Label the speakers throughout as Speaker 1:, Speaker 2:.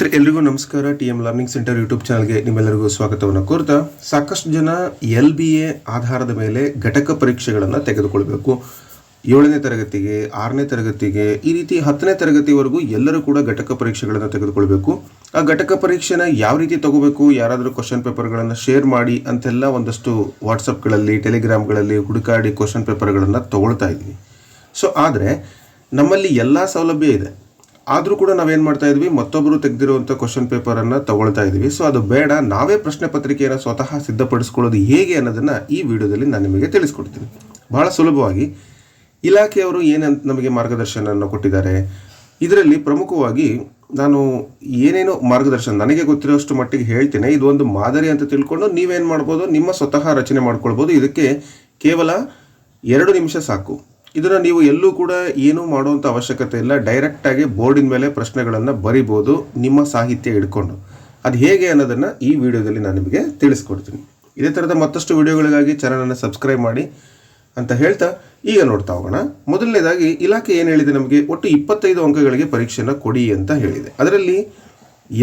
Speaker 1: ಸ್ನೇಹಿತರೆ, ಎಲ್ರಿಗೂ ನಮಸ್ಕಾರ. T M learning centre YouTube ಚಾನಲ್ಗೆ ನಿಮ್ಮೆಲ್ಲರಿಗೂ ಸ್ವಾಗತವನ್ನು ಕೋರ್ತಾ, ಸಾಕಷ್ಟು ಜನ ಎಲ್ ಬಿ ಎ ಆಧಾರದ ಮೇಲೆ ಘಟಕ ಪರೀಕ್ಷೆಗಳನ್ನು ತೆಗೆದುಕೊಳ್ಬೇಕು. ಏಳನೇ ತರಗತಿಗೆ, ಆರನೇ ತರಗತಿಗೆ, ಈ ರೀತಿ ಹತ್ತನೇ ತರಗತಿವರೆಗೂ ಎಲ್ಲರೂ ಕೂಡ ಘಟಕ ಪರೀಕ್ಷೆಗಳನ್ನು ತೆಗೆದುಕೊಳ್ಬೇಕು. ಆ ಘಟಕ ಪರೀಕ್ಷೆನ ಯಾವ ರೀತಿ ತಗೋಬೇಕು, ಯಾರಾದರೂ ಕ್ವಶನ್ ಪೇಪರ್ಗಳನ್ನು ಶೇರ್ ಮಾಡಿ ಅಂತೆಲ್ಲ ಒಂದಷ್ಟು ವಾಟ್ಸಪ್ಗಳಲ್ಲಿ ಟೆಲಿಗ್ರಾಮ್ಗಳಲ್ಲಿ ಹುಡುಕಾಡಿ ಕ್ವಶನ್ ಪೇಪರ್ಗಳನ್ನು ತಗೊಳ್ತಾ ಇದ್ವಿ. ಸೊ ಆದರೆ, ನಮ್ಮಲ್ಲಿ ಎಲ್ಲ ಸೌಲಭ್ಯ ಇದೆ. ಆದರೂ ಕೂಡ ನಾವೇನು ಮಾಡ್ತಾ ಇದ್ವಿ? ಮತ್ತೊಬ್ಬರು ತೆಗೆದಿರುವಂಥ ಕ್ವಶನ್ ಪೇಪರನ್ನು ತಗೊಳ್ತಾ ಇದ್ವಿ. ಸೊ ಅದು ಬೇಡ. ನಾವೇ ಪ್ರಶ್ನೆ ಪತ್ರಿಕೆಯನ್ನು ಸ್ವತಃ ಸಿದ್ಧಪಡಿಸ್ಕೊಳ್ಳೋದು ಹೇಗೆ ಅನ್ನೋದನ್ನು ಈ ವಿಡಿಯೋದಲ್ಲಿ ನಾನು ನಿಮಗೆ ತಿಳಿಸ್ಕೊಡ್ತೀನಿ. ಬಹಳ ಸುಲಭವಾಗಿ. ಇಲಾಖೆಯವರು ಏನಂತ ನಮಗೆ ಮಾರ್ಗದರ್ಶನವನ್ನು ಕೊಟ್ಟಿದ್ದಾರೆ? ಇದರಲ್ಲಿ ಪ್ರಮುಖವಾಗಿ ನಾನು ಏನೇನೋ ಮಾರ್ಗದರ್ಶನ ನನಗೆ ಗೊತ್ತಿರೋಷ್ಟು ಮಟ್ಟಿಗೆ ಹೇಳ್ತೇನೆ. ಇದು ಒಂದು ಮಾದರಿ ಅಂತ ತಿಳ್ಕೊಂಡು ನೀವೇನು ಮಾಡ್ಬೋದು? ನಿಮ್ಮ ಸ್ವತಃ ರಚನೆ ಮಾಡ್ಕೊಳ್ಬೋದು. ಇದಕ್ಕೆ ಕೇವಲ ಎರಡು ನಿಮಿಷ ಸಾಕು. ಇದನ್ನು ನೀವು ಎಲ್ಲೂ ಕೂಡ ಏನೂ ಮಾಡುವಂಥ ಅವಶ್ಯಕತೆ ಇಲ್ಲ. ಡೈರೆಕ್ಟಾಗಿ ಬೋರ್ಡಿನ ಮೇಲೆ ಪ್ರಶ್ನೆಗಳನ್ನು ಬರಿಬೋದು, ನಿಮ್ಮ ಸಾಹಿತ್ಯ ಹಿಡ್ಕೊಂಡು. ಅದು ಹೇಗೆ ಅನ್ನೋದನ್ನು ಈ ವಿಡಿಯೋದಲ್ಲಿ ನಾನು ನಿಮಗೆ ತಿಳಿಸ್ಕೊಡ್ತೀನಿ. ಇದೇ ಥರದ ಮತ್ತಷ್ಟು ವಿಡಿಯೋಗಳಿಗಾಗಿ ಚಾನಲನ್ನು ಸಬ್ಸ್ಕ್ರೈಬ್ ಮಾಡಿ ಅಂತ ಹೇಳ್ತಾ ಈಗ ನೋಡ್ತಾ ಹೋಗೋಣ. ಮೊದಲನೇದಾಗಿ, ಇಲಾಖೆ ಏನು ಹೇಳಿದೆ ನಮಗೆ? ಒಟ್ಟು ಇಪ್ಪತ್ತೈದು ಅಂಕಗಳಿಗೆ ಪರೀಕ್ಷೆಯನ್ನು ಕೊಡಿ ಅಂತ ಹೇಳಿದೆ. ಅದರಲ್ಲಿ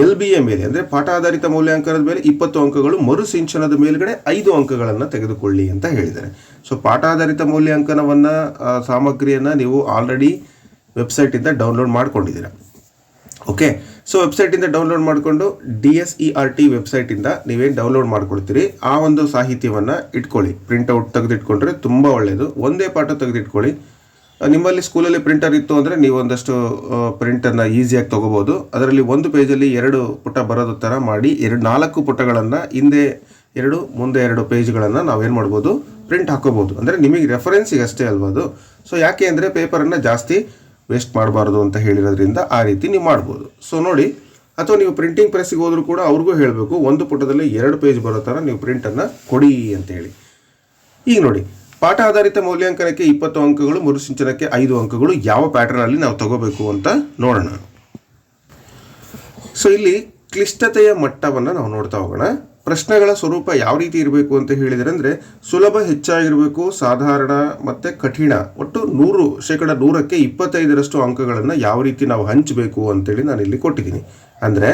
Speaker 1: ಎಲ್ ಬಿ ಎ ಮೇಲೆ, ಅಂದರೆ ಪಾಠ ಆಧಾರಿತ ಮೌಲ್ಯಾಂಕನದ ಮೇಲೆ ಇಪ್ಪತ್ತು ಅಂಕಗಳು ಮರುಸಿಂಚನದ ಮೇಲುಗಡೆ ಐದು ಅಂಕಗಳನ್ನು ತೆಗೆದುಕೊಳ್ಳಿ ಅಂತ ಹೇಳಿದ್ದಾರೆ. ಸೊ ಪಾಠ ಆಧಾರಿತ ಮೌಲ್ಯಾಂಕನವನ್ನು ಸಾಮಗ್ರಿಯನ್ನು ನೀವು ಆಲ್ರೆಡಿ ವೆಬ್ಸೈಟಿಂದ ಡೌನ್ಲೋಡ್ ಮಾಡ್ಕೊಂಡಿದ್ದೀರಾ. ಓಕೆ ಸೊ ವೆಬ್ಸೈಟಿಂದ ಡೌನ್ಲೋಡ್ ಮಾಡಿಕೊಂಡು D S E R T ವೆಬ್ಸೈಟಿಂದ ನೀವೇನು ಡೌನ್ಲೋಡ್ ಮಾಡ್ಕೊಳ್ತೀರಿ ಆ ಒಂದು ಸಾಹಿತ್ಯವನ್ನು ಇಟ್ಕೊಳ್ಳಿ. ಪ್ರಿಂಟ್ಔಟ್ ತೆಗೆದಿಟ್ಕೊಂಡ್ರೆ ತುಂಬ ಒಳ್ಳೆಯದು ಒಂದೇ ಪಾಠ ತೆಗೆದಿಟ್ಕೊಳ್ಳಿ. ನಿಮ್ಮಲ್ಲಿ ಸ್ಕೂಲಲ್ಲಿ ಪ್ರಿಂಟರ್ ಇತ್ತು ಅಂದರೆ ನೀವು ಒಂದಷ್ಟು ಪ್ರಿಂಟನ್ನು ಈಸಿಯಾಗಿ ತೊಗೋಬೋದು. ಅದರಲ್ಲಿ ಒಂದು ಪೇಜಲ್ಲಿ ಎರಡು ಪುಟ ಬರೋದು ಥರ ಮಾಡಿ, ಎರಡು, ನಾಲ್ಕು ಪುಟಗಳನ್ನು ಹಿಂದೆ ಎರಡು, ಮುಂದೆ ಎರಡು ಪೇಜ್ಗಳನ್ನು ನಾವೇನು ಮಾಡ್ಬೋದು? ಪ್ರಿಂಟ್ ಹಾಕೋಬೋದು. ಅಂದರೆ ನಿಮಗೆ ರೆಫರೆನ್ಸಿಗೆ ಅಷ್ಟೇ ಅಲ್ವಾ ಅದು? ಸೊ ಯಾಕೆ ಅಂದರೆ ಪೇಪರನ್ನು ಜಾಸ್ತಿ ವೇಸ್ಟ್ ಮಾಡಬಾರ್ದು ಅಂತ ಹೇಳಿರೋದ್ರಿಂದ ಆ ರೀತಿ ನೀವು ಮಾಡ್ಬೋದು. ಸೊ ನೋಡಿ, ಅಥವಾ ನೀವು ಪ್ರಿಂಟಿಂಗ್ ಪ್ರೆಸ್ಸಿಗೆ ಹೋದರೂ ಕೂಡ ಅವ್ರಿಗೂ ಹೇಳಬೇಕು, ಒಂದು ಪುಟದಲ್ಲಿ ಎರಡು ಪೇಜ್ ಬರೋ ಥರ ನೀವು ಪ್ರಿಂಟನ್ನು ಕೊಡಿ ಅಂತ ಹೇಳಿ. ಈಗ ನೋಡಿ ಪಾಠ ಆಧಾರಿತ ಮೌಲ್ಯಾಂಕನಕ್ಕೆ ಇಪ್ಪತ್ತು ಅಂಕಗಳು ಮರುಸಿಂಚನಕ್ಕೆ ಐದು ಅಂಕಗಳು, ಯಾವ ಪ್ಯಾಟರ್ನಲ್ಲಿ ನಾವು ತಗೋಬೇಕು ಅಂತ ನೋಡೋಣ. ಸೊ ಇಲ್ಲಿ ಕ್ಲಿಷ್ಟತೆಯ ಮಟ್ಟವನ್ನು ನಾವು ನೋಡ್ತಾ ಹೋಗೋಣ. ಪ್ರಶ್ನೆಗಳ ಸ್ವರೂಪ ಯಾವ ರೀತಿ ಇರಬೇಕು ಅಂತ ಹೇಳಿದರೆ ಅಂದರೆ ಸುಲಭ ಹೆಚ್ಚಾಗಿರಬೇಕು, ಸಾಧಾರಣ ಮತ್ತು ಕಠಿಣ. ಒಟ್ಟು ನೂರು, ಶೇಕಡ ನೂರಕ್ಕೆ ಇಪ್ಪತ್ತೈದರಷ್ಟು ಅಂಕಗಳನ್ನು ಯಾವ ರೀತಿ ನಾವು ಹಂಚಬೇಕು ಅಂತೇಳಿ ನಾನು ಇಲ್ಲಿ ಕೊಟ್ಟಿದ್ದೀನಿ. ಅಂದರೆ,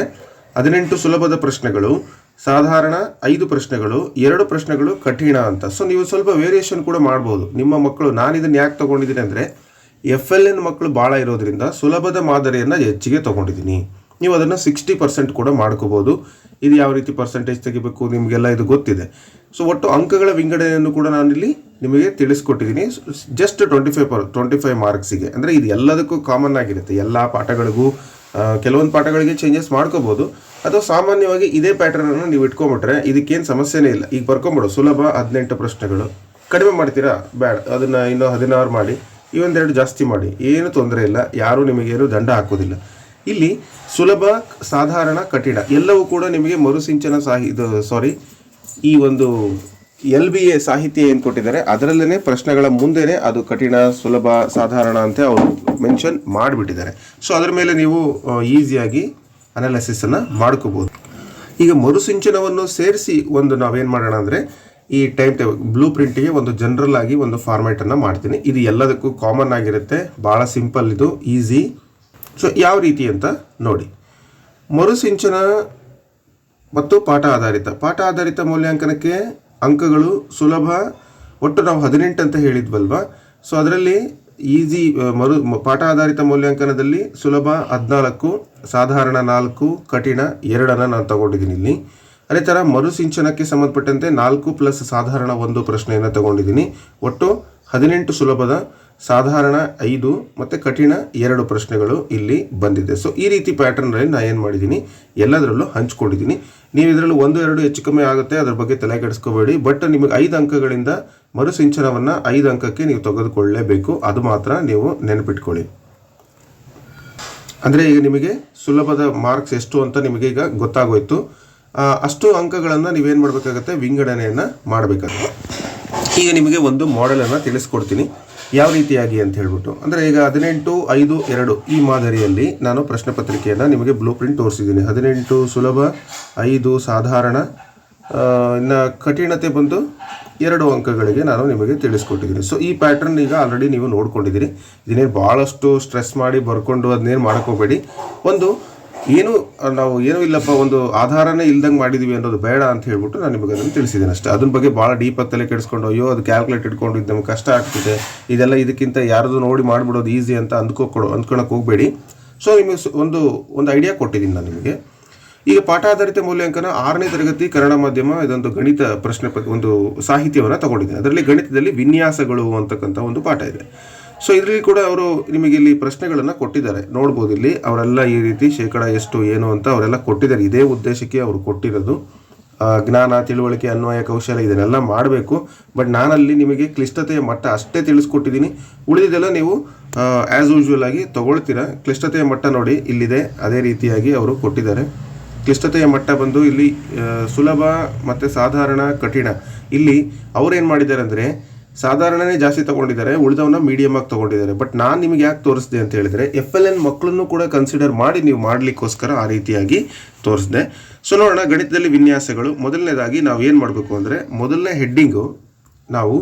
Speaker 1: ಹದಿನೆಂಟು ಸುಲಭದ ಪ್ರಶ್ನೆಗಳು ಸಾಧಾರಣ ಐದು ಪ್ರಶ್ನೆಗಳು, ಎರಡು ಪ್ರಶ್ನೆಗಳು ಕಠಿಣ ಅಂತ. ಸೊ ನೀವು ಸ್ವಲ್ಪ ವೇರಿಯೇಷನ್ ಕೂಡ ಮಾಡ್ಬೋದು. ನಿಮ್ಮ ಮಕ್ಕಳು ನಾನು ಇದನ್ನು ಯಾಕೆ ತೊಗೊಂಡಿದ್ದೀನಿ ಅಂದರೆ ಎಫ್ ಎಲ್ ಎನ್ ಮಕ್ಕಳು ಭಾಳ ಇರೋದ್ರಿಂದ ಸುಲಭದ ಮಾದರಿಯನ್ನು ಹೆಚ್ಚಿಗೆ ತೊಗೊಂಡಿದ್ದೀನಿ. ನೀವು ಅದನ್ನು ಸಿಕ್ಸ್ಟಿ ಪರ್ಸೆಂಟ್ ಕೂಡ ಮಾಡ್ಕೋಬೋದು. ಇದು ಯಾವ ರೀತಿ ಪರ್ಸೆಂಟೇಜ್ ತೆಗಿಬೇಕು ನಿಮಗೆಲ್ಲ ಇದು ಗೊತ್ತಿದೆ. ಸೊ ಒಟ್ಟು ಅಂಕಗಳ ವಿಂಗಡಣೆಯನ್ನು ಕೂಡ ನಾನಿಲ್ಲಿ ನಿಮಗೆ ತಿಳಿಸ್ಕೊಟ್ಟಿದ್ದೀನಿ. Just twenty five per twenty five ಮಾರ್ಕ್ಸಿಗೆ ಅಂದರೆ ಇದು ಎಲ್ಲದಕ್ಕೂ ಕಾಮನ್ ಆಗಿರುತ್ತೆ. ಎಲ್ಲ ಪಾಠಗಳಿಗೂ ಕೆಲವೊಂದು ಪಾಠಗಳಿಗೆ ಚೇಂಜಸ್ ಮಾಡ್ಕೋಬೋದು. ಅಥವಾ ಸಾಮಾನ್ಯವಾಗಿ ಇದೇ ಪ್ಯಾಟರ್ನನ್ನು ನೀವು ಇಟ್ಕೊಂಬಿಟ್ರೆ ಇದಕ್ಕೇನು ಸಮಸ್ಯೆನೇ ಇಲ್ಲ. ಈಗ ಬರ್ಕೊಂಬಿಡು, ಸುಲಭ ಹದಿನೆಂಟು ಪ್ರಶ್ನೆಗಳು. ಕಡಿಮೆ ಮಾಡ್ತೀರಾ? ಬ್ಯಾಡ್. ಅದನ್ನು ಇನ್ನೂ ಹದಿನಾರು ಮಾಡಿ, ಇವೊಂದೆರಡು ಜಾಸ್ತಿ ಮಾಡಿ. ಏನು ತೊಂದರೆ ಇಲ್ಲ. ಯಾರೂ ನಿಮಗೇನು ದಂಡ ಹಾಕೋದಿಲ್ಲ. ಇಲ್ಲಿ ಸುಲಭ, ಸಾಧಾರಣ, ಕಠಿಣ. ಎಲ್ಲವೂ ಕೂಡ ನಿಮಗೆ ಮರುಸಿಂಚನ ಸಾಹಿ ಸಾರಿ ಈ ಒಂದು ಎಲ್ ಬಿ ಎ ಸಾಹಿತ್ಯ ಏನು ಕೊಟ್ಟಿದ್ದಾರೆ ಅದರಲ್ಲೇ ಪ್ರಶ್ನೆಗಳ ಮುಂದೆನೇ ಅದು ಕಠಿಣ, ಸುಲಭ, ಸಾಧಾರಣ ಅಂತ ಅವರು ಮೆನ್ಷನ್ ಮಾಡಿಬಿಟ್ಟಿದ್ದಾರೆ. ಸೊ ಅದರ ಮೇಲೆ ನೀವು ಈಸಿಯಾಗಿ ಅನಾಲಿಸಿಸನ್ನು ಮಾಡ್ಕೋಬೋದು. ಈಗ ಮರುಸಿಂಚನವನ್ನು ಸೇರಿಸಿ ಒಂದು ನಾವೇನು ಮಾಡೋಣ ಅಂದರೆ ಈ ಟೈಮ್ ಟೇಬಲ್ ಬ್ಲೂ ಪ್ರಿಂಟಿಗೆ ಒಂದು ಜನರಲ್ ಆಗಿ ಒಂದು ಫಾರ್ಮ್ಯಾಟನ್ನು ಮಾಡ್ತೀನಿ. ಇದು ಎಲ್ಲದಕ್ಕೂ ಕಾಮನ್ ಆಗಿರುತ್ತೆ. ಭಾಳ ಸಿಂಪಲ್ ಇದು ಈಸಿ ಸೊ ಯಾವ ರೀತಿ ಅಂತ ನೋಡಿ. ಮರುಸಿಂಚನ ಮತ್ತು ಪಾಠ ಆಧಾರಿತ. ಪಾಠ ಆಧಾರಿತ ಮೌಲ್ಯಾಂಕನಕ್ಕೆ ಅಂಕಗಳು ಸುಲಭ. ಒಟ್ಟು ನಾವು ಹದಿನೆಂಟು ಅಂತ ಹೇಳಿದ್ವಲ್ವಾ? ಸೊ ಅದರಲ್ಲಿ ಈಸಿ ಮರು, ಪಾಠ ಆಧಾರಿತ ಮೌಲ್ಯಾಂಕನದಲ್ಲಿ ಸುಲಭ ಹದಿನಾಲ್ಕು. ಸಾಧಾರಣ ನಾಲ್ಕು, ಕಠಿಣ ಎರಡನ್ನು ನಾನು ತಗೊಂಡಿದ್ದೀನಿ ಇಲ್ಲಿ. ಅದೇ ಥರ ಮರುಸಿಂಚನಕ್ಕೆ ಸಂಬಂಧಪಟ್ಟಂತೆ ನಾಲ್ಕು ಪ್ಲಸ್ ಸಾಧಾರಣ ಒಂದು ಪ್ರಶ್ನೆಯನ್ನು ತಗೊಂಡಿದ್ದೀನಿ. ಒಟ್ಟು ಹದಿನೆಂಟು ಸುಲಭದ ಸಾಧಾರಣ ಐದು ಮತ್ತು ಕಠಿಣ ಎರಡು ಪ್ರಶ್ನೆಗಳು ಇಲ್ಲಿ ಬಂದಿದೆ. ಸೊ ಈ ರೀತಿ ಪ್ಯಾಟರ್ನಲ್ಲಿ ನಾನು ಏನು ಮಾಡಿದ್ದೀನಿ? ಎಲ್ಲದರಲ್ಲೂ ಹಂಚ್ಕೊಂಡಿದ್ದೀನಿ. ನೀವು ಇದರಲ್ಲಿ ಒಂದು, ಎರಡು ಹೆಚ್ಚು ಕಮ್ಮಿ ಆಗುತ್ತೆ, ಅದ್ರ ಬಗ್ಗೆ ತಲೆ ಕೆಡಿಸ್ಕೋಬೇಡಿ. ಬಟ್ ನಿಮಗೆ ಐದು ಅಂಕಗಳಿಂದ ಮರುಸಿಂಚನವನ್ನು ಐದು ಅಂಕಕ್ಕೆ ನೀವು ತೆಗೆದುಕೊಳ್ಳಲೇಬೇಕು ಅದು ಮಾತ್ರ ನೀವು ನೆನಪಿಟ್ಕೊಳ್ಳಿ. ಅಂದರೆ ಈಗ ನಿಮಗೆ ಸುಲಭದ ಮಾರ್ಕ್ಸ್ ಎಷ್ಟು ಅಂತ ನಿಮಗೆ ಈಗ ಗೊತ್ತಾಗೋಯ್ತು. ಅಷ್ಟು ಅಂಕಗಳನ್ನು ನೀವೇನು ಮಾಡಬೇಕಾಗತ್ತೆ? ವಿಂಗಡಣೆಯನ್ನು ಮಾಡಬೇಕಾಗುತ್ತೆ. ಈಗ ನಿಮಗೆ ಒಂದು ಮಾಡೆಲನ್ನು ತಿಳಿಸ್ಕೊಡ್ತೀನಿ. ಯಾವ ರೀತಿಯಾಗಿ ಅಂತ ಹೇಳ್ಬಿಟ್ಟು. ಅಂದರೆ ಈಗ ಹದಿನೆಂಟು, ಐದು, ಎರಡು ಈ ಮಾದರಿಯಲ್ಲಿ ನಾನು ಪ್ರಶ್ನೆ ಪತ್ರಿಕೆಯನ್ನು ನಿಮಗೆ ಬ್ಲೂ ಪ್ರಿಂಟ್ ತೋರಿಸಿದ್ದೀನಿ. ಹದಿನೆಂಟು ಸುಲಭ, ಐದು ಸಾಧಾರಣ. ಇನ್ನು ಕಠಿಣತೆ ಬಂದು ಎರಡು ಅಂಕಗಳಿಗೆ ನಾನು ನಿಮಗೆ ತಿಳಿಸ್ಕೊಟ್ಟಿದ್ದೀನಿ. ಸೊ ಈ ಪ್ಯಾಟರ್ನ್ ಈಗ ಆಲ್ರೆಡಿ ನೀವು ನೋಡ್ಕೊಂಡಿದ್ದೀರಿ. ಇದನ್ನೇನು ಭಾಳಷ್ಟು ಸ್ಟ್ರೆಸ್ ಮಾಡಿ ಬರ್ಕೊಂಡು ಅದನ್ನೇನು ಮಾಡ್ಕೋಬೇಡಿ ಒಂದು ಏನು, ನಾವು ಏನೂ ಇಲ್ಲಪ್ಪ, ಒಂದು ಆಧಾರನೇ ಇಲ್ದಂಗೆ ಮಾಡಿದೀವಿ ಅನ್ನೋದು ಬೇಡ ಅಂತ ಹೇಳ್ಬಿಟ್ಟು ನಾನು ನಿಮಗೆ ಅದನ್ನು ತಿಳಿಸಿದ್ದೀನಿ ಅಷ್ಟೇ. ಅದನ್ನ ಬಗ್ಗೆ ಭಾಳ ಡೀಪಾಗಿ ತಲೆ ಕೆಡಿಸ್ಕೊಂಡು ಅಯ್ಯೋ, ಅದು ಕ್ಯಾಲ್ಕುಲೇಟ್ ಇಟ್ಕೊಂಡು, ಇದು ನಮ್ಗೆ ಕಷ್ಟ ಆಗ್ತಿದೆ. ಇದೆಲ್ಲ ಇದಕ್ಕಿಂತ ಯಾರ್ದು ನೋಡಿ ಮಾಡಿಬಿಡೋದು ಈಸಿ ಅಂತ ಅಂದ್ಕೊಕೊಡು ಅಂದ್ಕೊಳಕ್ಕೆ ಹೋಗಬೇಡಿ. ಸೊ ನಿಮಗೆ ಒಂದು ಒಂದು ಐಡಿಯಾ ಕೊಟ್ಟಿದ್ದೀನಿ ನಾನು ನಿಮಗೆ. ಈಗ ಪಾಠ ಆಧಾರಿತ ಮೂಲ್ಯಾಂಕನ ಆರನೇ ತರಗತಿ ಕನ್ನಡ ಮಾಧ್ಯಮ ಇದೊಂದು ಗಣಿತ ಪ್ರಶ್ನೆ ಒಂದು ಸಾಹಿತ್ಯವನ್ನು ತಗೊಂಡಿದೆ. ಅದರಲ್ಲಿ ಗಣಿತದಲ್ಲಿ ವಿನ್ಯಾಸಗಳು ಅಂತಕ್ಕಂಥ ಒಂದು ಪಾಠ ಇದೆ. ಸೊ ಇದರಲ್ಲಿ ಕೂಡ ಅವರು ನಿಮಗೆ ಇಲ್ಲಿ ಪ್ರಶ್ನೆಗಳನ್ನು ಕೊಟ್ಟಿದ್ದಾರೆ. ನೋಡ್ಬೋದು ಇಲ್ಲಿ. ಅವರೆಲ್ಲ ಈ ರೀತಿ ಶೇಕಡ ಎಷ್ಟು, ಏನು ಅಂತ ಅವರೆಲ್ಲ ಕೊಟ್ಟಿದ್ದಾರೆ. ಇದೇ ಉದ್ದೇಶಕ್ಕೆ ಅವರು ಕೊಟ್ಟಿರೋದು. ಜ್ಞಾನ, ತಿಳುವಳಿಕೆ, ಅನ್ವಯ ಕೌಶಲ್ಯ ಇದನ್ನೆಲ್ಲ ಮಾಡಬೇಕು. ಬಟ್ ನಾನಲ್ಲಿ ನಿಮಗೆ ಕ್ಲಿಷ್ಟತೆಯ ಮಟ್ಟ ಅಷ್ಟೇ ತಿಳಿಸ್ಕೊಟ್ಟಿದ್ದೀನಿ. ಉಳಿದಿದ್ದೆಲ್ಲ ನೀವು ಆ್ಯಸ್ ಯೂಶ್ವಲ್ ಆಗಿ ತಗೊಳ್ತೀರಾ. ಕ್ಲಿಷ್ಟತೆಯ ಮಟ್ಟ ನೋಡಿ ಇಲ್ಲಿದೆ. ಅದೇ ರೀತಿಯಾಗಿ ಅವರು ಕೊಟ್ಟಿದ್ದಾರೆ. ಕ್ಲಿಷ್ಟತೆಯ ಮಟ್ಟ ಬಂದು ಇಲ್ಲಿ ಸುಲಭ ಮತ್ತು ಸಾಧಾರಣ, ಕಠಿಣ. ಇಲ್ಲಿ ಅವ್ರೇನು ಮಾಡಿದ್ದಾರೆ ಅಂದರೆ, ಸಾಧಾರಣನೇ ಜಾಸ್ತಿ ತಗೊಂಡಿದ್ದಾರೆ, ಉಳಿದವನ್ನ ಮೀಡಿಯಮ್ ಆಗಿ ತೊಗೊಂಡಿದ್ದಾರೆ. ಬಟ್ ನಾನು ನಿಮಗೆ ಯಾಕೆ ತೋರಿಸಿದೆ ಅಂತ ಹೇಳಿದರೆ ಎಫ್ ಎಲ್ ಎನ್ ಮಕ್ಕಳನ್ನು ಕೂಡ ಕನ್ಸಿಡರ್ ಮಾಡಿ ನೀವು ಮಾಡಲಿಕ್ಕೋಸ್ಕರ ಆ ರೀತಿಯಾಗಿ ತೋರಿಸಿದೆ. ಸೊ ನೋಡೋಣ, ಗಣಿತದಲ್ಲಿ ವಿನ್ಯಾಸಗಳು. ಮೊದಲನೇದಾಗಿ ನಾವು ಏನು ಮಾಡಬೇಕು ಅಂದರೆ, ಮೊದಲನೇ ಹೆಡ್ಡಿಂಗು ನಾವು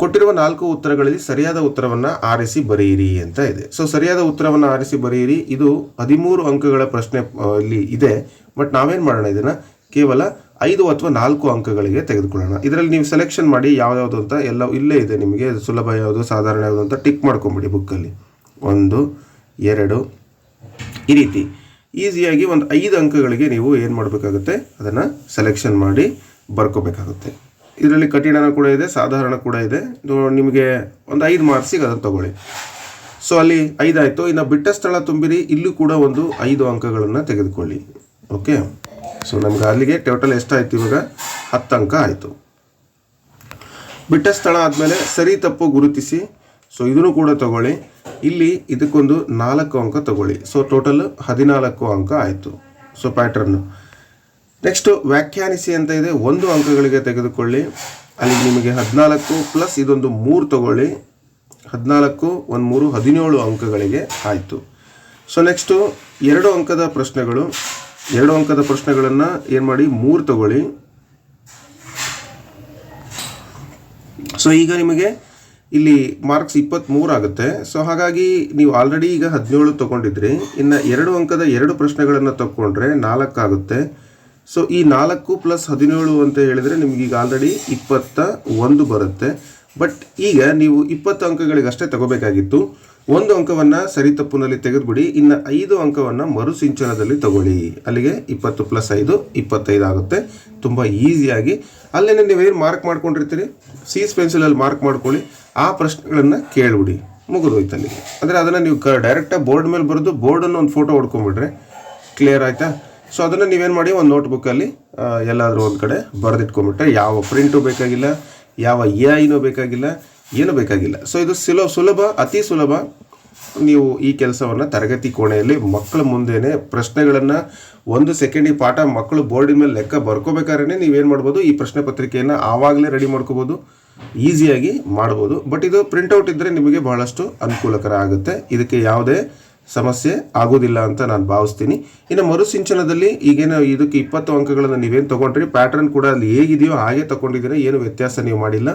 Speaker 1: ಕೊಟ್ಟಿರುವ ನಾಲ್ಕು ಉತ್ತರಗಳಲ್ಲಿ ಸರಿಯಾದ ಉತ್ತರವನ್ನು ಆರಿಸಿ ಬರೆಯಿರಿ ಅಂತ ಇದೆ. ಸೊ ಸರಿಯಾದ ಉತ್ತರವನ್ನು ಆರಿಸಿ ಬರೆಯಿರಿ. ಇದು ಹದಿಮೂರು ಅಂಕಗಳ ಪ್ರಶ್ನೆ ಇಲ್ಲಿ ಇದೆ. ಬಟ್ ನಾವೇನು ಮಾಡೋಣ ಇದನ್ನು? ಕೇವಲ ಐದು ಅಥವಾ ನಾಲ್ಕು ಅಂಕಗಳಿಗೆ ತೆಗೆದುಕೊಳ್ಳೋಣ. ಇದರಲ್ಲಿ ನೀವು ಸೆಲೆಕ್ಷನ್ ಮಾಡಿ ಯಾವ್ಯಾವುದು ಅಂತ ಎಲ್ಲ ಇಲ್ಲೇ ಇದೆ ನಿಮಗೆ. ಸುಲಭ ಯಾವುದು, ಸಾಧಾರಣ ಯಾವುದು ಅಂತ ಟಿಕ್ ಮಾಡ್ಕೊಂಬಿಡಿ ಬುಕ್ಕಲ್ಲಿ ಒಂದು, ಎರಡು. ಈ ರೀತಿ ಈಸಿಯಾಗಿ ಒಂದು ಐದು ಅಂಕಗಳಿಗೆ ನೀವು ಏನು ಮಾಡಬೇಕಾಗುತ್ತೆ? ಅದನ್ನು ಸೆಲೆಕ್ಷನ್ ಮಾಡಿ ಬರ್ಕೋಬೇಕಾಗುತ್ತೆ. ಇದರಲ್ಲಿ ಕಠಿಣನ ಕೂಡ ಇದೆ, ಸಾಧಾರಣ ಕೂಡ ಇದೆ. ನಿಮಗೆ ಒಂದು ಐದು ಮಾರ್ಕ್ಸಿಗೆ ಅದನ್ನು ತಗೊಳ್ಳಿ. ಸೊ ಅಲ್ಲಿ ಐದಾಯಿತು ಇನ್ನು ಬಿಟ್ಟ ಸ್ಥಳ ತುಂಬಿರಿ, ಇಲ್ಲೂ ಕೂಡ ಒಂದು ಐದು ಅಂಕಗಳನ್ನು ತೆಗೆದುಕೊಳ್ಳಿ. ಓಕೆ ಸೊ ನಮ್ಗೆ ಅಲ್ಲಿಗೆ ಟೋಟಲ್ ಎಷ್ಟಾಯ್ತು ಇವಾಗ? ಹತ್ತು ಅಂಕ ಆಯಿತು. ಬಿಟ್ಟ ಸ್ಥಳ ಆದಮೇಲೆ ಸರಿ ತಪ್ಪು ಗುರುತಿಸಿ ಸೊ ಇದನ್ನು ಕೂಡ ತಗೊಳ್ಳಿ. ಇಲ್ಲಿ ಇದಕ್ಕೊಂದು ನಾಲ್ಕು ಅಂಕ ತಗೊಳ್ಳಿ. ಸೊ ಟೋಟಲ್ ಹದಿನಾಲ್ಕು ಅಂಕ ಆಯಿತು. ಸೊ ಪ್ಯಾಟ್ರನ್ನು ನೆಕ್ಸ್ಟು ವ್ಯಾಖ್ಯಾನಿಸಿ ಅಂತ ಇದೆ. ಒಂದು ಅಂಕಗಳಿಗೆ ತೆಗೆದುಕೊಳ್ಳಿ. ಅಲ್ಲಿ ನಿಮಗೆ ಹದಿನಾಲ್ಕು ಪ್ಲಸ್ ಇದೊಂದು ಮೂರು ತಗೊಳ್ಳಿ. ಹದಿನಾಲ್ಕು, ಒಂದು ಮೂರು, ಹದಿನೇಳು ಅಂಕಗಳಿಗೆ ಆಯಿತು. ಸೊ ನೆಕ್ಸ್ಟು ಎರಡು ಅಂಕದ ಪ್ರಶ್ನೆಗಳು. ಎರಡು ಅಂಕದ ಪ್ರಶ್ನೆಗಳನ್ನು ಏನು ಮಾಡಿ? ಮೂರು ತಗೊಳ್ಳಿ. ಸೊ ಈಗ ನಿಮಗೆ ಇಲ್ಲಿ ಮಾರ್ಕ್ಸ್ ಇಪ್ಪತ್ತ್ಮೂರು ಆಗುತ್ತೆ. ಸೊ ಹಾಗಾಗಿ ನೀವು ಆಲ್ರೆಡಿ ಈಗ ಹದಿನೇಳು ತೊಗೊಂಡಿದ್ರಿ. ಇನ್ನು ಎರಡು ಅಂಕದ ಎರಡು ಪ್ರಶ್ನೆಗಳನ್ನು ತಗೊಂಡ್ರೆ ನಾಲ್ಕಾಗುತ್ತೆ ಸೊ ಈ ನಾಲ್ಕು ಪ್ಲಸ್ ಹದಿನೇಳು ಅಂತ ಹೇಳಿದರೆ ನಿಮಗೀಗ ಆಲ್ರೆಡಿ ಇಪ್ಪತ್ತ ಒಂದು ಬರುತ್ತೆ. ಬಟ್ ಈಗ ನೀವು ಇಪ್ಪತ್ತು ಅಂಕಗಳಿಗೆ ಅಷ್ಟೇ ತಗೋಬೇಕಾಗಿತ್ತು. ಒಂದು ಅಂಕವನ್ನು ಸರಿ ತಪ್ಪಿನಲ್ಲಿ ತೆಗೆದುಬಿಡಿ. ಇನ್ನು ಐದು ಅಂಕವನ್ನು ಮರುಸಿಂಚನದಲ್ಲಿ ತಗೊಳ್ಳಿ. ಅಲ್ಲಿಗೆ ಇಪ್ಪತ್ತು ಪ್ಲಸ್ ಐದು, ಇಪ್ಪತ್ತೈದು ಆಗುತ್ತೆ. ತುಂಬ ಈಸಿಯಾಗಿ ಅಲ್ಲೇನೆ ನೀವೇನು ಮಾರ್ಕ್ ಮಾಡ್ಕೊಂಡಿರ್ತೀರಿ? ಸೀಸ್ ಪೆನ್ಸಿಲಲ್ಲಿ ಮಾರ್ಕ್ ಮಾಡ್ಕೊಳ್ಳಿ. ಆ ಪ್ರಶ್ನೆಗಳನ್ನು ಕೇಳಿಬಿಡಿ. ಮುಗಿದೋಯ್ತು ಅಲ್ಲಿಗೆ. ಅಂದರೆ ಅದನ್ನು ನೀವು ಕ ಡೈರೆಕ್ಟಾಗಿ ಬೋರ್ಡ್ ಮೇಲೆ ಬರೆದು ಬೋರ್ಡನ್ನು ಒಂದು ಫೋಟೋ ಹೊಡ್ಕೊಂಬಿಟ್ರೆ ಕ್ಲಿಯರ್ ಆಯಿತಾ? ಸೊ ಅದನ್ನು ನೀವೇನು ಮಾಡಿ, ಒಂದು ನೋಟ್ಬುಕ್ಕಲ್ಲಿ ಎಲ್ಲಾದರೂ ಒಂದು ಕಡೆ ಬರೆದಿಟ್ಕೊಂಬಿಟ್ರೆ ಯಾವ ಪ್ರಿಂಟು ಬೇಕಾಗಿಲ್ಲ, ಯಾವ ಎ ಐನೂ ಬೇಕಾಗಿಲ್ಲ, ಏನೂ ಬೇಕಾಗಿಲ್ಲ. ಸೊ ಇದು ಸುಲಭ ಸುಲಭ, ಅತಿ ಸುಲಭ. ನೀವು ಈ ಕೆಲಸವನ್ನು ತರಗತಿ ಕೋಣೆಯಲ್ಲಿ ಮಕ್ಕಳ ಮುಂದೆಯೇ ಪ್ರಶ್ನೆಗಳನ್ನು ಒಂದು ಸೆಕೆಂಡಿಗೆ ಪಾಠ ಮಕ್ಕಳು ಬೋರ್ಡಿನ ಮೇಲೆ ಲೆಕ್ಕ ಬರ್ಕೋಬೇಕಾದ್ರೆ ನೀವೇನು ಮಾಡ್ಬೋದು, ಈ ಪ್ರಶ್ನೆ ಪತ್ರಿಕೆಯನ್ನು ಆವಾಗಲೇ ರೆಡಿ ಮಾಡ್ಕೋಬೋದು ಈಸಿಯಾಗಿ ಮಾಡ್ಬೋದು. ಬಟ್ ಇದು ಪ್ರಿಂಟೌಟ್ ಇದ್ದರೆ ನಿಮಗೆ ಬಹಳಷ್ಟು ಅನುಕೂಲಕರ ಆಗುತ್ತೆ. ಇದಕ್ಕೆ ಯಾವುದೇ ಸಮಸ್ಯೆ ಆಗೋದಿಲ್ಲ ಅಂತ ನಾನು ಭಾವಿಸ್ತೀನಿ. ಇನ್ನು ಮರುಸಿಂಚನದಲ್ಲಿ ಈಗೇನು ಇದಕ್ಕೆ ಇಪ್ಪತ್ತು ಅಂಕಗಳನ್ನು ನೀವೇನು ತೊಗೊಂಡ್ರಿ? ಪ್ಯಾಟ್ರನ್ ಕೂಡ ಅಲ್ಲಿ ಹೇಗಿದೆಯೋ ಹಾಗೆ ತೊಗೊಂಡಿದ್ದೀರಾ? ಏನು ವ್ಯತ್ಯಾಸ ನೀವು ಮಾಡಿಲ್ಲ?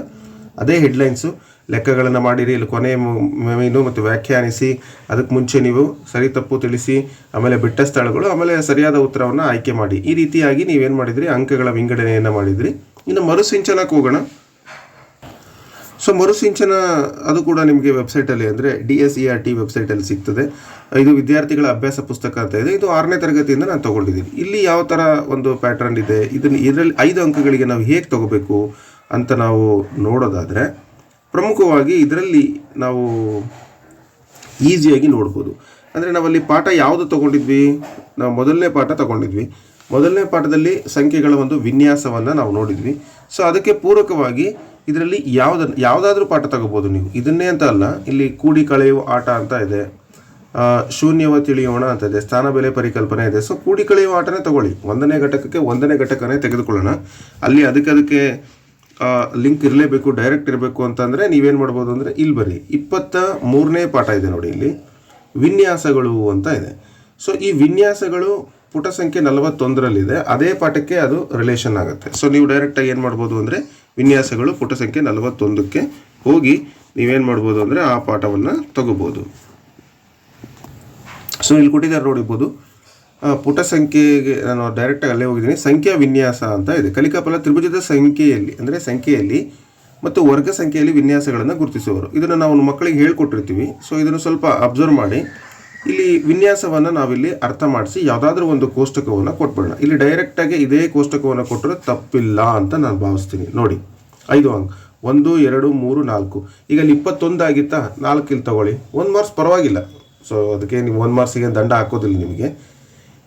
Speaker 1: ಅದೇ ಹೆಡ್ಲೈನ್ಸು ಲೆಕ್ಕಗಳನ್ನು ಮಾಡಿರಿ, ಇಲ್ಲಿ ಕೊನೆ ಮೇನು ಮತ್ತು ವ್ಯಾಖ್ಯಾನಿಸಿ, ಅದಕ್ಕೆ ಮುಂಚೆ ನೀವು ಸರಿ ತಪ್ಪು ತಿಳಿಸಿ, ಆಮೇಲೆ ಬಿಟ್ಟ ಸ್ಥಳಗಳು, ಆಮೇಲೆ ಸರಿಯಾದ ಉತ್ತರವನ್ನು ಆಯ್ಕೆ ಮಾಡಿ. ಈ ರೀತಿಯಾಗಿ ನೀವೇನು ಮಾಡಿದ್ರಿ? ಅಂಕಗಳ ವಿಂಗಡಣೆಯನ್ನು ಮಾಡಿದ್ರಿ. ಇನ್ನು ಮರುಸಿಂಚನಕ್ಕೆ ಹೋಗೋಣ. ಸೊ ಮರುಸಿಂಚನ ಅದು ಕೂಡ ನಿಮಗೆ ವೆಬ್ಸೈಟಲ್ಲಿ ಅಂದರೆ D S E R T ವೆಬ್ಸೈಟಲ್ಲಿ ಸಿಗ್ತದೆ. ಇದು ವಿದ್ಯಾರ್ಥಿಗಳ ಅಭ್ಯಾಸ ಪುಸ್ತಕ ಅಂತ ಇದೆ. ಇದು ಆರನೇ ತರಗತಿಯಿಂದ ನಾನು ತೊಗೊಂಡಿದ್ದೀನಿ ಇಲ್ಲಿ ಯಾವ ಥರ ಒಂದು ಪ್ಯಾಟರ್ನ್ ಇದೆ? ಇದನ್ನು ಇದರಲ್ಲಿ ಐದು ಅಂಕಗಳಿಗೆ ನಾವು ಹೇಗೆ ತಗೋಬೇಕು ಅಂತ ನಾವು ನೋಡೋದಾದರೆ, ಪ್ರಮುಖವಾಗಿ ಇದರಲ್ಲಿ ನಾವು ಈಸಿಯಾಗಿ ನೋಡ್ಬೋದು. ಅಂದರೆ ನಾವಲ್ಲಿ ಪಾಠ ಯಾವುದು ತಗೊಂಡಿದ್ವಿ? ನಾವು ಮೊದಲನೇ ಪಾಠ ತಗೊಂಡಿದ್ವಿ. ಮೊದಲನೇ ಪಾಠದಲ್ಲಿ ಸಂಖ್ಯೆಗಳ ಒಂದು ವಿನ್ಯಾಸವನ್ನು ನಾವು ನೋಡಿದ್ವಿ. ಸೊ ಅದಕ್ಕೆ ಪೂರಕವಾಗಿ ಇದರಲ್ಲಿ ಯಾವ್ದ ಯಾವುದಾದ್ರೂ ಪಾಠ ತಗೋಬೋದು ನೀವು. ಇದನ್ನೇ ಅಂತ ಅಲ್ಲ, ಇಲ್ಲಿ ಕೂಡಿ ಕಳೆಯುವ ಆಟ ಅಂತ ಇದೆ. ಶೂನ್ಯವ ತಿಳಿಯೋಣ ಅಂತ ಇದೆ. ಸ್ಥಾನ ಬೆಲೆ ಪರಿಕಲ್ಪನೆ ಇದೆ. ಸೊ ಕೂಡಿ ಕಳೆಯುವ ಆಟನೇ ತಗೊಳ್ಳಿ. ಒಂದನೇ ಘಟಕಕ್ಕೆ ಒಂದನೇ ಘಟಕನೇ ತೆಗೆದುಕೊಳ್ಳೋಣ. ಅಲ್ಲಿ ಅದಕ್ಕೆ ಅದಕ್ಕೆ ಲಿಂಕ್ ಇರಲೇಬೇಕು ಡೈರೆಕ್ಟ್ ಇರಬೇಕು ಅಂತಂದರೆ ನೀವೇನು ಮಾಡ್ಬೋದು ಅಂದರೆ ಇಲ್ಲಿ ಬರ್ರಿ ಇಪ್ಪತ್ತ ಮೂರನೇ ಪಾಠ ಇದೆ ನೋಡಿ ಇಲ್ಲಿ. ವಿನ್ಯಾಸಗಳು ಅಂತ ಇದೆ. ಸೊ ಈ ವಿನ್ಯಾಸಗಳು ಪುಟ ಸಂಖ್ಯೆ ನಲವತ್ತೊಂದರಲ್ಲಿದೆ. ಅದೇ ಪಾಠಕ್ಕೆ ಅದು ರಿಲೇಷನ್ ಆಗುತ್ತೆ. ಸೊ ನೀವು ಡೈರೆಕ್ಟಾಗಿ ಏನು ಮಾಡ್ಬೋದು ಅಂದರೆ ವಿನ್ಯಾಸಗಳು ಪುಟ ಸಂಖ್ಯೆ ನಲವತ್ತೊಂದಕ್ಕೆ ಹೋಗಿ ನೀವೇನು ಮಾಡ್ಬೋದು ಅಂದರೆ ಆ ಪಾಠವನ್ನು ತಗೋಬೋದು. ಸೊ ಇಲ್ಲಿ ಕೊಟ್ಟಿದ್ದಾರೆ ನೋಡಿರ್ಬೋದು ಪುಟ ಸಂಖ್ಯೆಗೆ ನಾನು ಡೈರೆಕ್ಟಾಗಿ ಅಲ್ಲೇ ಹೋಗಿದ್ದೀನಿ. ಸಂಖ್ಯಾ ವಿನ್ಯಾಸ ಅಂತ ಇದೆ. ಕಲಿಕಾಫಲ ತ್ರಿಭುಜದ ಸಂಖ್ಯೆಯಲ್ಲಿ, ಅಂದರೆ ಸಂಖ್ಯೆಯಲ್ಲಿ ಮತ್ತು ವರ್ಗ ಸಂಖ್ಯೆಯಲ್ಲಿ ವಿನ್ಯಾಸಗಳನ್ನು ಗುರುತಿಸುವರು ಇದನ್ನು ನಾವು ಮಕ್ಕಳಿಗೆ ಹೇಳ್ಕೊಟ್ಟಿರ್ತೀವಿ. ಸೊ ಇದನ್ನು ಸ್ವಲ್ಪ ಅಬ್ಸರ್ವ್ ಮಾಡಿ. ಇಲ್ಲಿ ವಿನ್ಯಾಸವನ್ನು ನಾವಿಲ್ಲಿ ಅರ್ಥ ಮಾಡಿಸಿ ಯಾವುದಾದ್ರೂ ಒಂದು ಕೋಷ್ಟಕವನ್ನು ಕೊಟ್ಬಿಡೋಣ. ಇಲ್ಲಿ ಡೈರೆಕ್ಟಾಗಿ ಇದೇ ಕೋಷ್ಟಕವನ್ನು ಕೊಟ್ಟರೆ ತಪ್ಪಿಲ್ಲ ಅಂತ ನಾನು ಭಾವಿಸ್ತೀನಿ. ನೋಡಿ, ಐದು ಅಂಕ. ಒಂದು, ಎರಡು, ಮೂರು, ನಾಲ್ಕು. ಈಗ ಅಲ್ಲಿ ಇಪ್ಪತ್ತೊಂದು ಆಗಿತ್ತಾ? ನಾಲ್ಕು ಇಲ್ಲಿ ತಗೊಳ್ಳಿ. ಒಂದು ಮಾರ್ಕ್ಸ್ ಪರವಾಗಿಲ್ಲ. ಸೊ ಅದಕ್ಕೆ ನೀವು ಒಂದು ಮಾರ್ಕ್ಸಿಗೆ ದಂಡ ಹಾಕೋದಿಲ್ಲ ನಿಮಗೆ.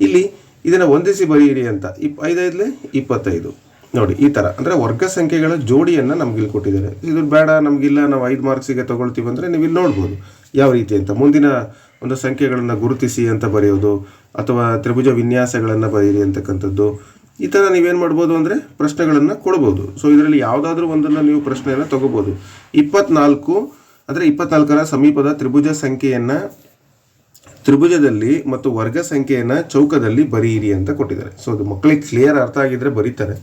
Speaker 1: ಇಲ್ಲಿ ಇದನ್ನು ಹೊಂದಿಸಿ ಬರೀರಿ ಅಂತ. ಇಪ್ ಐದೈದಲೇ? ಇಪ್ಪತ್ತೈದು. ನೋಡಿ, ಈ ಥರ ಅಂದರೆ ವರ್ಗ ಸಂಖ್ಯೆಗಳ ಜೋಡಿಯನ್ನು ಇಲ್ಲಿ ಕೊಟ್ಟಿದ್ದಾರೆ. ಇದು ಬೇಡ, ನಮಗಿಲ್ಲ, ನಾವು ಐದು ಮಾರ್ಕ್ಸಿಗೆ ತೊಗೊಳ್ತೀವಿ ಅಂದರೆ ನೀವು ಇಲ್ಲಿ ನೋಡ್ಬೋದು. ಯಾವ ರೀತಿ ಅಂತ. ಮುಂದಿನ ಒಂದು ಸಂಖ್ಯೆಗಳನ್ನು ಗುರುತಿಸಿ ಅಂತ ಬರೆಯೋದು, ಅಥವಾ ತ್ರಿಭುಜ ವಿನ್ಯಾಸಗಳನ್ನು ಬರೆಯಿರಿ ಅಂತಕ್ಕಂಥದ್ದು, ಈ ಥರ ನೀವೇನು ಮಾಡ್ಬೋದು ಅಂದರೆ ಪ್ರಶ್ನೆಗಳನ್ನು ಕೊಡ್ಬೋದು. ಸೊ ಇದರಲ್ಲಿ ಯಾವುದಾದ್ರೂ ಒಂದನ್ನು ನೀವು ಪ್ರಶ್ನೆಯನ್ನು ತಗೋಬೋದು. ಇಪ್ಪತ್ನಾಲ್ಕು, ಅಂದರೆ ಇಪ್ಪತ್ನಾಲ್ಕರ ಸಮೀಪದ ತ್ರಿಭುಜ ಸಂಖ್ಯೆಯನ್ನು ತ್ರಿಭುಜದಲ್ಲಿ ಮತ್ತು ವರ್ಗ ಸಂಖ್ಯೆಯನ್ನು ಚೌಕದಲ್ಲಿ ಬರೆಯಿರಿ ಅಂತ ಕೊಟ್ಟಿದ್ದಾರೆ. ಸೊ ಅದು ಮಕ್ಕಳಿಗೆ ಕ್ಲಿಯರ್ ಅರ್ಥ ಆಗಿದ್ದರೆ ಬರೀತಾರೆ.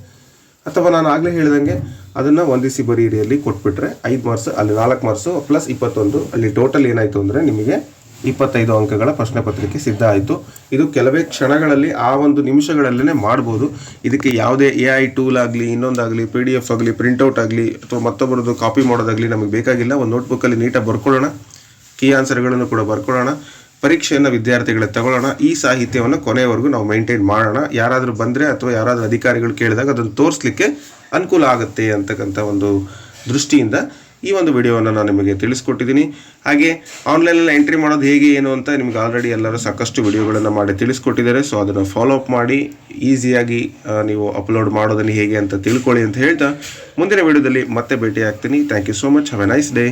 Speaker 1: ಅಥವಾ ನಾನು ಆಗಲೇ ಹೇಳಿದಂಗೆ, ಅದನ್ನು ಹೊಂದಿಸಿ ಬರೀರಿಯಲ್ಲಿ ಕೊಟ್ಬಿಟ್ರೆ ಐದು ಮಾರ್ಕ್ಸ್ ಅಲ್ಲಿ ನಾಲ್ಕು ಮಾರ್ಕ್ಸು ಪ್ಲಸ್ ಇಪ್ಪತ್ತೊಂದು, ಅಲ್ಲಿ ಟೋಟಲ್ ಏನಾಯಿತು ಅಂದರೆ ನಿಮಗೆ ಇಪ್ಪತ್ತೈದು ಅಂಕಗಳ ಪ್ರಶ್ನೆ ಪತ್ರಿಕೆ ಸಿದ್ಧ ಆಯಿತು. ಇದು ಕೆಲವೇ ಕ್ಷಣಗಳಲ್ಲಿ ಆ ಒಂದು ನಿಮಿಷಗಳಲ್ಲೇ ಮಾಡ್ಬೋದು. ಇದಕ್ಕೆ ಯಾವುದೇ ಎ ಐ ಟೂಲ್ ಆಗಲಿ, ಇನ್ನೊಂದಾಗಲಿ, ಪಿ ಡಿ ಎಫ್ ಆಗಲಿ ಪ್ರಿಂಟೌಟ್ ಆಗಲಿ, ಅಥವಾ ಮತ್ತೊಬ್ಬರದ್ದು ಕಾಪಿ ಮಾಡೋದಾಗಲಿ ನಮಗೆ ಬೇಕಾಗಿಲ್ಲ. ಒಂದು ನೋಟ್ಬುಕ್ಕಲ್ಲಿ ನೀಟಾಗಿ ಬರ್ಕೊಳ್ಳೋಣ. ಕೀ ಆನ್ಸರ್ಗಳನ್ನು ಕೂಡ ಬರ್ಕೊಳ್ಳೋಣ. ಪರೀಕ್ಷೆಯನ್ನು ವಿದ್ಯಾರ್ಥಿಗಳಿಗೆ ತಗೊಳ್ಳೋಣ. ಈ ಸಾಹಿತ್ಯವನ್ನು ಕೊನೆಯವರೆಗೂ ನಾವು ಮೈಂಟೈನ್ ಮಾಡೋಣ. ಯಾರಾದರೂ ಬಂದರೆ ಅಥವಾ ಯಾರಾದರೂ ಅಧಿಕಾರಿಗಳು ಕೇಳಿದಾಗ ಅದನ್ನು ತೋರಿಸ್ಲಿಕ್ಕೆ ಅನುಕೂಲ ಆಗುತ್ತೆ ಅಂತಕ್ಕಂಥ ಒಂದು ದೃಷ್ಟಿಯಿಂದ ಈ ಒಂದು ವಿಡಿಯೋವನ್ನು ನಾನು ನಿಮಗೆ ತಿಳಿಸ್ಕೊಟ್ಟಿದ್ದೀನಿ. ಹಾಗೆ ಆನ್ಲೈನಲ್ಲಿ ಎಂಟ್ರಿ ಮಾಡೋದು ಹೇಗೆ, ಏನು ಅಂತ ನಿಮ್ಗೆ ಆಲ್ರೆಡಿ ಎಲ್ಲರೂ ಸಾಕಷ್ಟು ವಿಡಿಯೋಗಳನ್ನು ಮಾಡಿ ತಿಳಿಸ್ಕೊಟ್ಟಿದ್ದಾರೆ. ಸೊ ಅದನ್ನು ಫಾಲೋ ಅಪ್ ಮಾಡಿ, ಈಸಿಯಾಗಿ ನೀವು ಅಪ್ಲೋಡ್ ಮಾಡೋದನ್ನು ಹೇಗೆ ಅಂತ ತಿಳ್ಕೊಳ್ಳಿ ಅಂತ ಹೇಳ್ತಾ ಮುಂದಿನ ವಿಡಿಯೋದಲ್ಲಿ ಮತ್ತೆ ಭೇಟಿ ಆಗ್ತೀನಿ thank you so much have a nice day